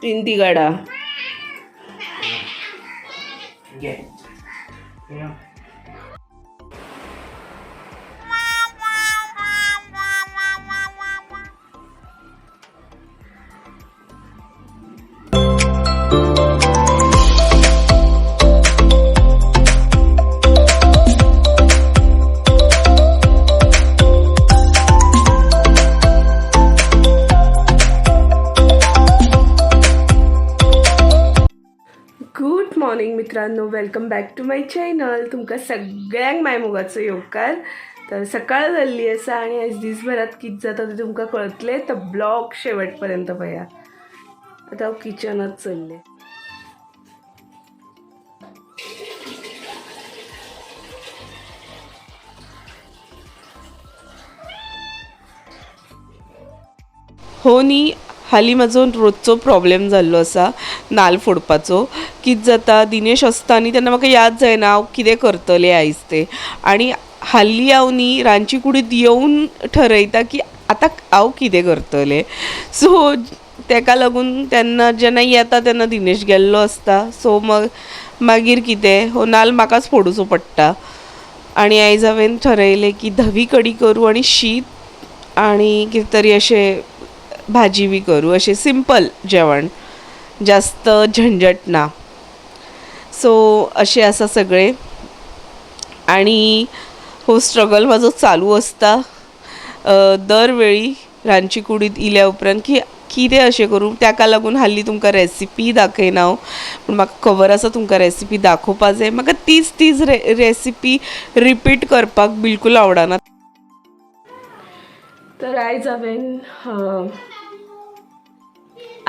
तीन तिगाडा मॉर्निंग मित्रांनो. Welcome back to my channel तुमकां सगळ्यांक माय मोगाचो येवकार तर सकाळ जाल्ली आसा आनी आयज दिसभरात कितें जाता तें तुमकां कळतलें तर ब्लॉग शेवट पर्यंत पळया आतां हांव किचनात चल्लें. हो न्ही हालीं म्हाजो रोजचो प्रॉब्लेम जाल्लो आसा नाल्ल फोडपाचो. कितें जाता दिनेश आसता न्ही तेन्ना म्हाका याद जायना हांव कितें करतलें आयज तें. आनी हाल्ली हांव न्ही रांदची कुडींत येवन ठरयता की आतां हांव कितें करतलें. सो तेका लागून तेन्ना जेन्ना येता तेन्ना दिनेश गेल्लो आसता सो मग मागीर कितें? हो नाल्ल म्हाकाच फोडूचो पडटा. आनी आयज हांवें ठरयलें की धवी कडी करूं आनी शीत आनी कितें तरी अशें भाजी बी करूं. अशें सिंपल जेवण. जास्त झंझट ना. सो अशें आसा सगळें. आनी हो स्ट्रगल म्हाजो चालू आसता दरवेळी रांदची कुडींत इल्या उपरांत की कितें अशें करूं? ताका लागून हाल्ली तुमकां रेसिपी दाखयना हांव पूण म्हाका खबर आसा तुमकां रेसिपी दाखोवपा जाय. म्हाका तीच तीच रे रेसिपी रिपीट करपाक बिलकूल आवडना. तर आयज हांवें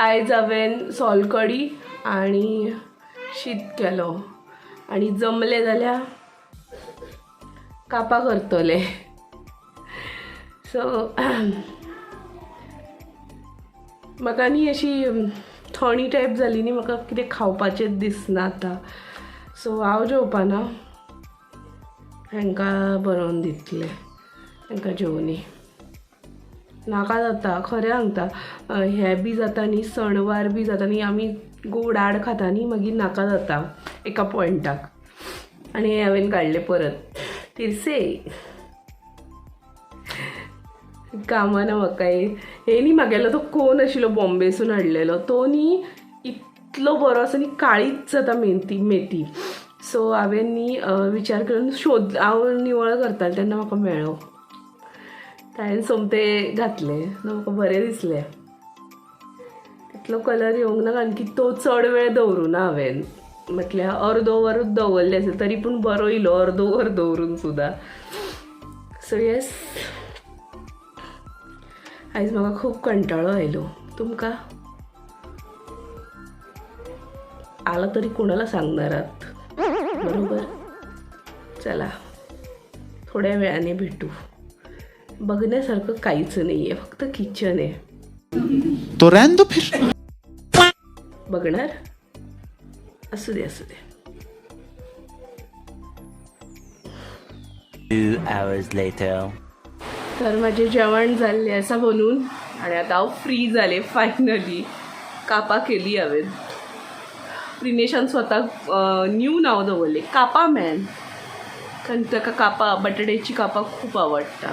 आयज हांवें सोलकडी आनी शीत केलो आनी जमलें जाल्यार कापां करतले. सो म्हाका न्ही अशी थंडी टायप जाली न्ही म्हाका कितें खावपाचें दिसना आतां. सो हांव जेवपाना. हांकां बरोवन दितलें. हांकां जेवणी नाका जाता खरें सांगता हें बी जाता न्ही सणवार बी जाता न्ही आमी गोड आड खाता न्ही मागीर नाका जाता. एका पॉयंटाक आनी हांवें काडलें परत. तिरसे. कामाना म्हाका हे न्ही म्हागेलो तो कोन आशिल्लो बॉम्बेसून हाडलेलो. तो न्ही इतलो बरो आसा न्ही काळीच जाता मेथी मेथी. सो हांवें न्ही विचार करून शोध हांव निवळ करतालें तेन्ना म्हाका मेळ्ळो हांवें सोमतें घातलें. म्हाका बरें दिसलें. तितलो कलर येवंक कारण की तो चड वेळ दवरुना हांवें म्हटल्यार अर्दो वरूच दवरले आसा तरी पूण बरो येयलो अर्दो वर दवरून सुद्दां सो येस आयज म्हाका खूब कंटाळो आयलो. तुमकां? आला तरी कोणाला सांगणारात बरोबर? चला. थोड्या वेळाने भेटू. बघण्यासारखं काहीच नाही आहे फक्त किचन आहे. तो रॅन दो फिर. बघणार. असू दे असू दे. Two hours later. तर माझे जेवण झाले असा बनवून. आणि आता फ्री जाले फायनली कापां केली हांवें प्रिनेशान स्वताक न्यू नांव दवरलें कापा मॅन कारण ताका कापां बटाट्याची कापां खूब आवडटा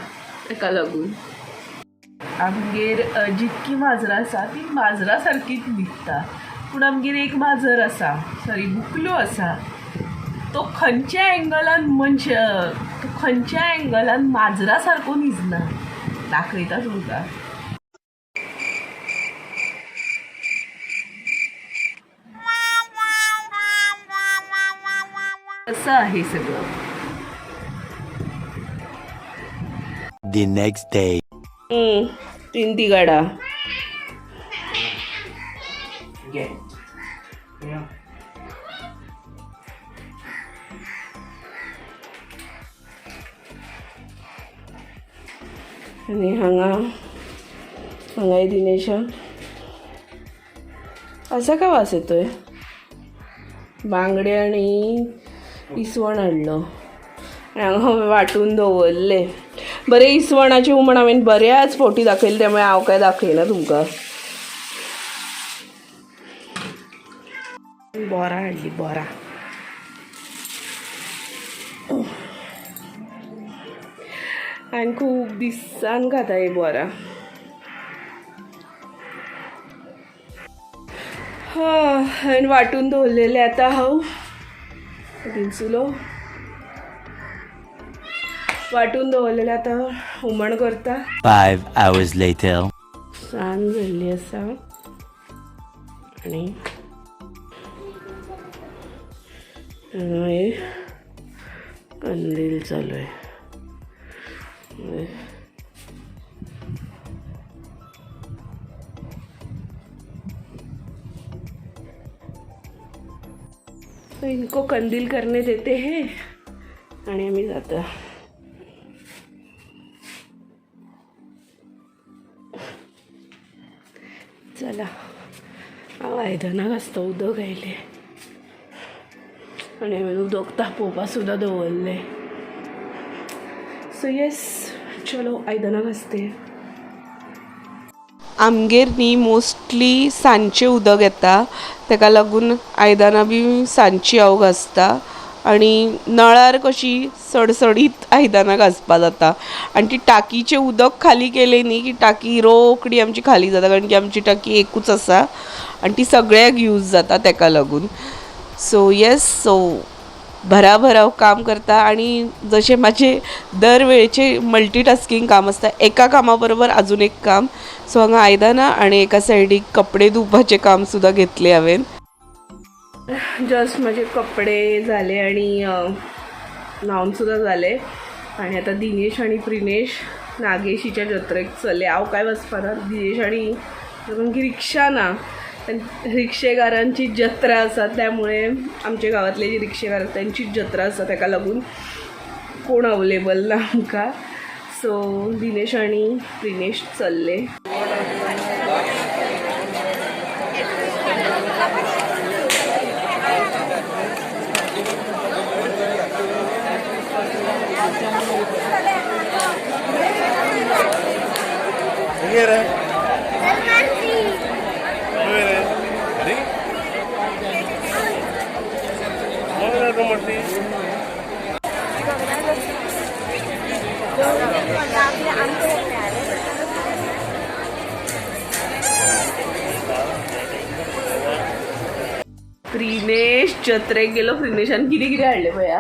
ताका लागून. आमगेर जितकी माजरां आसा ती माजरा सारकीच दिसता पूण आमगेर एक माजर आसा सॉरी बुकलो आसा तो खंयच्या एंगलान मनशा तो खंयच्या एंगलान माजरा सारको न्हिजना दाखयता तुमकां असं आहे सगळं. The next day. हम्म, तीन तिगाडा घे आणि आनी हांगा हांगाय दिनेशा असा का वास येतोय बांगडे आणि इसवण हाडलो आनी हांगा वांटून दवरले बरें इसवणाचे हुमण हांवें बऱ्याच फावटी दाखयले त्यामुळे हांव काय दाखयना तुमकां बोरा हाडली बोरा हांवें खूब दिसान खाता ही बोरा हांवें वांटून दवरलेले आतां हांव दिनसुलो वांटून दवरलेले आतां हुमण करता. Five hours later. सांज जाल्ली आसा आनी मागीर कंदील चालू आहे. तो इनको कंदील करने देते हैं आणि आम्ही जातो. चला. हांव आयदनां घासता उदक आयलें आनी उदक तापोवपा सुद्दां दवरलें सो येस चलो आयदनां घासते आमगेर न्ही मोस्टली सांजचें उदक येता. ताका लागून आयदनां बी सांजची हांव घासता आनी नळार कशी सडसडीत आयदनां घासपा जाता. आनी ती टाकीचें उदक खाली केलें न्ही की टाकी रोखडी आमची खाली जाता कारण की आमची टाकी एकूच आसा. आनी ती सगळ्याक यूज जाता ताका लागून. सो येस सो भराभराव काम करता आनी जशें माझे दर मल्टीटास्किंग मल्टीटास्कींग काम आसता एका कामा बरोबर एक काम. सो हांगा ना आनी एका सायडीक कपडे धुवपाचें काम सुद्दां घेतले हांवें जस्ट माझे कपडे झाले आणि न्हावन सुद्दां झाले. आनी आतां दिनेश आनी प्रिनेश नागेशीच्या जत्रेक चले. हांव काय वचपाना दिनेश आनी कारण की रिक्षा ना. रिक्षेकारांची जत्रा आसा त्यामुळे आमच्या गांवांतले जे रिक्षेकार आसा त्यांचीच जत्रा आसा ताका लागून. कोण अवेलेबल ना आमकां. सो दिनेश आणि प्रिनेश चल्ले. प्रिनेश जत्रेक गेलो प्रिनेशान कितें कितें हाडलें पया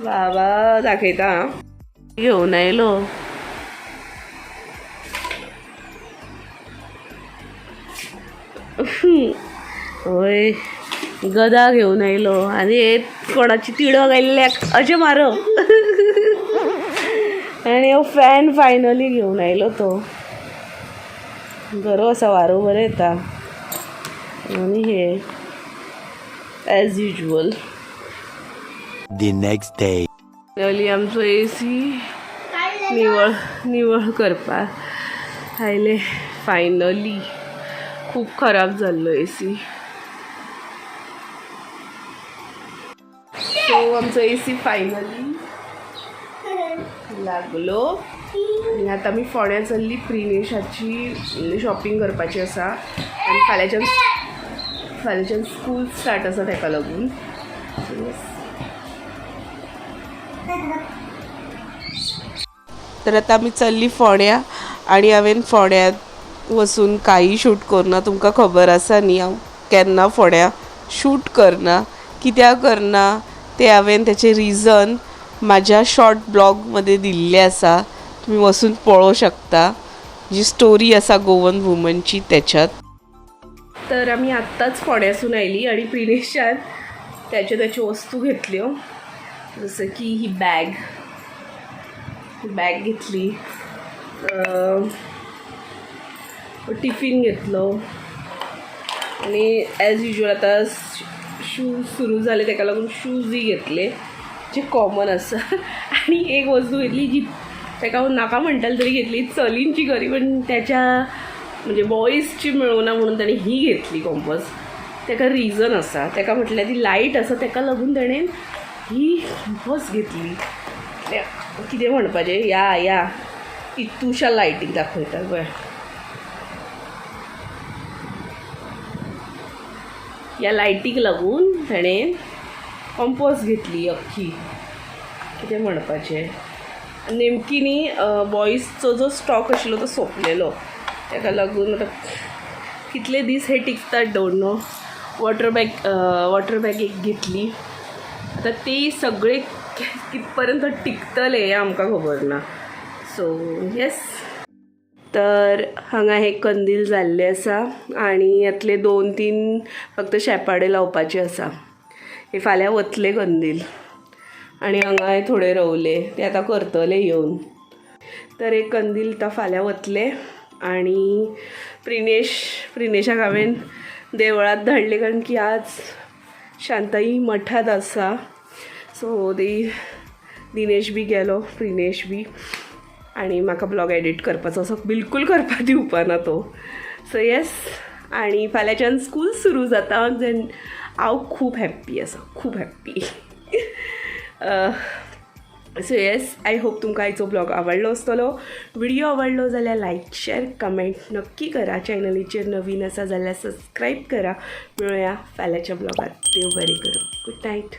बाबा दाखयता घेऊन घेवन आयलो. होय गदा घेवन आयलो. हे कोणाची तिडक आयिल्ल्याक अशें मारप आनी हो फॅन फायनली घेवन आयलो तो. बरो आसा वारो बरो येता आनी हे एज युजल day. फायनली आमचो ए सी निवळ निवळ करपाक आयले फायनली खूब खराब जाल्लो ए सी सो आमचो ए सी फायनली लागलो. आनी आतां आमी फोण्या चल्ली प्रिनेशाची शॉपिंग करपाची आसा आनी फाल्यांच्यान फाल्यांच्यान स्कूल स्टार्ट आसा ताका लागून. तर आता आमी चल्ली फोण्या आनी हांवें फोण्यात वचून काही शूट करना तुमकां खबर आसा न्ही हांव केन्ना फोण्या शूट करना कित्याक करना तें हांवें तेचें रिजन म्हाज्या शॉर्ट ब्लॉगमध्ये दिल्लें आसा तुमी वचून पळोवं शकता. जी स्टोरी आसा गोवन वुमनची त्याच्यात. तर आम्ही आत्ताच फोण्यासून आयली आणि प्रिनेशान त्याच्या त्याच्या वस्तू घेतल्यो हो. जसं की ही बॅग ही बॅग घेतली. टिफिन घेतलो. आणि ॲज युजल आता शूज सुरू झाले त्याका लागून शूजही घेतले जे कॉमन आसा आणि एक वस्तू घेतली जी त्याका हांव नाका म्हणटाली तरी घेतली चलींची घरी पण त्याच्या म्हणजे बॉयजची मेळूना म्हणून ताणें ही घेतली कॉम्पस तेका रिजन आसा तेका म्हटल्यार ती लायट आसा तेका लागून ताणें ही कॉम्पस घेतली. कितें म्हणपाचें या या. इतुशा लायटीक दाखयता पळय ह्या लायटीक लागून ताणें कंपोज घेतली अख्खी. कितें म्हणपाचें नेमकी न्ही बॉयजचो जो स्टॉक आशिल्लो तो सोंपलेलो. ताका लागून आतां कितले दीस हे टिकतात don't know water bag water bag एक घेतली. आतां ती सगळे कितपर्यंत टिकतले हें आमकां खबर ना. सो येस तर हांगा हे कंदील जाल्ले आसा आनी यातले दोन तीन फक्त शेपाडे लावपाचे आसा हे फाल्यां वतले कंदील. आनी हांगा हे थोडे रवले. ते आतां करतले येवन तर एक कंदील आतां फाल्यां वतले आनी प्रिनेश प्रिनेशाक हांवें देवळांत धाडले कारण की आज शांताई मठात आसा सो दी दिनेश बी गेलो प्रिनेश बी. आनी म्हाका ब्लॉग एडीट करपाचो असो बिलकूल करपा दिवपाना तो. सो येस आनी फाल्यांच्यान स्कूल सुरू जाता देन हांव खूब हॅप्पी आसा खूब happy so yes I hope तुमकां आयचो ब्लॉग आवडलो आसतलो व्हिडिओ आवडलो जाल्यार लायक शेअर कमेंट नक्की करा. चॅनलीचेर नवीन आसा जाल्यार सबस्क्राईब करा. मेळुया फाल्यांच्या ब्लॉगात. देव बरें करूं. Good night